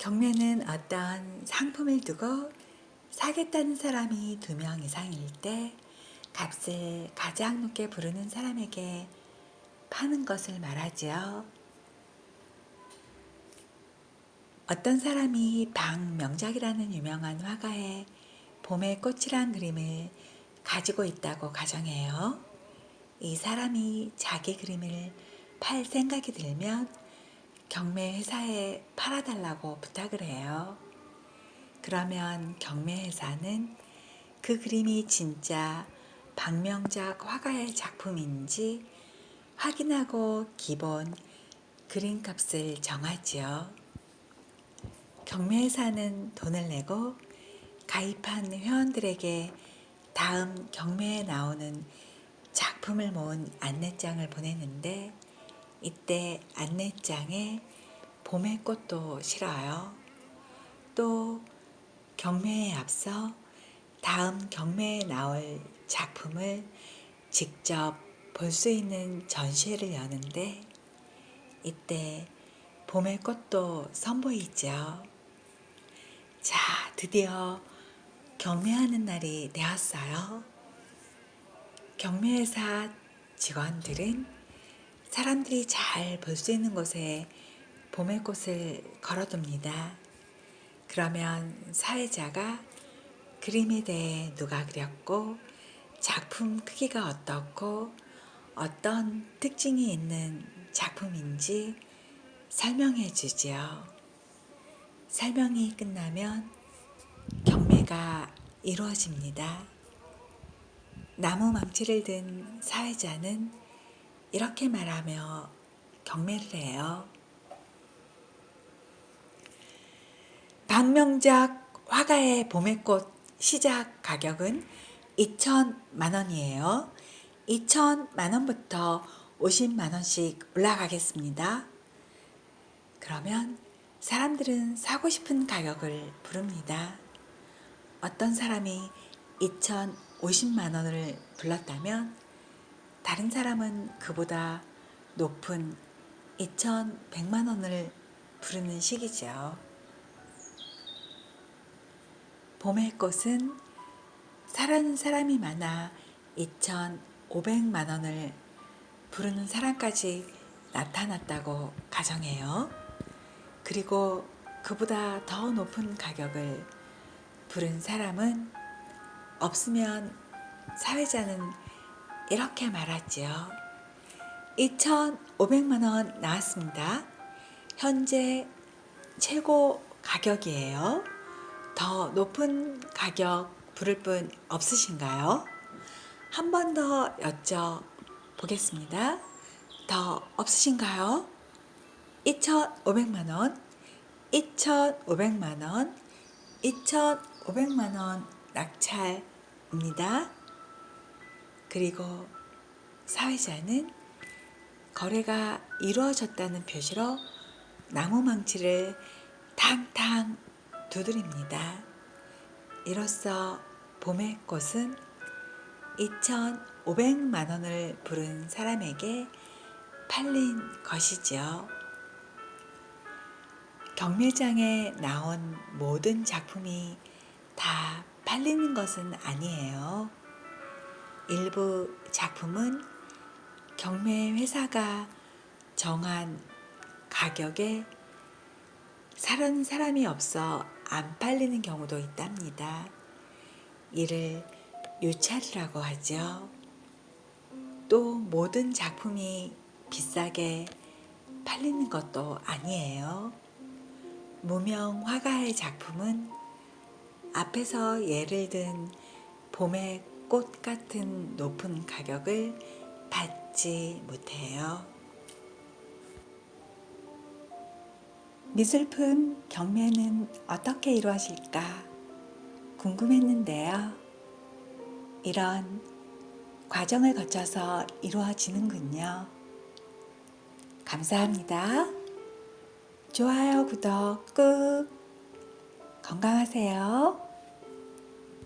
경매는 어떤 상품을 두고 사겠다는 사람이 두 명 이상일 때 값을 가장 높게 부르는 사람에게 파는 것을 말하지요. 어떤 사람이 방명작이라는 유명한 화가의 봄의 꽃이란 그림을 가지고 있다고 가정해요. 이 사람이 자기 그림을 팔 생각이 들면 경매 회사에 팔아달라고 부탁을 해요. 그러면 경매 회사는 그 그림이 진짜 박명작 화가의 작품인지 확인하고 기본 그림값을 정하지요. 경매회사는 돈을 내고 가입한 회원들에게 다음 경매에 나오는 작품을 모은 안내장을 보내는데 이때 안내장에 봄의 꽃도 실어요. 또 경매에 앞서 다음 경매에 나올 작품을 직접 볼 수 있는 전시회를 여는데 이때 봄의 꽃도 선보이죠. 자, 드디어 경매하는 날이 되었어요. 경매회사 직원들은 사람들이 잘 볼 수 있는 곳에 봄의 꽃을 걸어둡니다. 그러면 사회자가 그림에 대해 누가 그렸고 작품 크기가 어떻고 어떤 특징이 있는 작품인지 설명해 주지요. 설명이 끝나면 경매가 이루어집니다. 나무 망치를 든 사회자는 이렇게 말하며 경매를 해요. 박명작 화가의 봄의 꽃 시작 가격은 2천만 원이에요. 2천만 원부터 50만 원씩 올라가겠습니다. 그러면 사람들은 사고 싶은 가격을 부릅니다. 어떤 사람이 2,050만 원을 불렀다면 다른 사람은 그보다 높은 2,100만 원을 부르는 시기죠. 봄의 꽃은 사라는 사람이 많아 2,500만 원을 부르는 사람까지 나타났다고 가정해요. 그리고 그보다 더 높은 가격을 부른 사람은 없으면 사회자는 이렇게 말하지요. 2,500만 원 나왔습니다. 현재 최고 가격이에요. 더 높은 가격 부를 분 없으신가요? 한 번 더 여쭤보겠습니다. 더 없으신가요? 2,500만 원, 2,500만 원, 2,500만 원 낙찰입니다. 그리고 사회자는 거래가 이루어졌다는 표시로 나무 망치를 탕탕 두드립니다. 이로써 봄의 꽃은 2,500만 원을 부른 사람에게 팔린 것이지요. 경매장에 나온 모든 작품이 다 팔리는 것은 아니에요. 일부 작품은 경매 회사가 정한 가격에 사는 사람이 없어 안 팔리는 경우도 있답니다. 이를 유찰이라고 하죠. 또 모든 작품이 비싸게 팔리는 것도 아니에요. 무명 화가의 작품은 앞에서 예를 든 봄의 꽃 같은 높은 가격을 받지 못해요. 미술품 경매는 어떻게 이루어질까 궁금했는데요. 이런 과정을 거쳐서 이루어지는군요. 감사합니다. 좋아요, 구독 꾹. 건강하세요.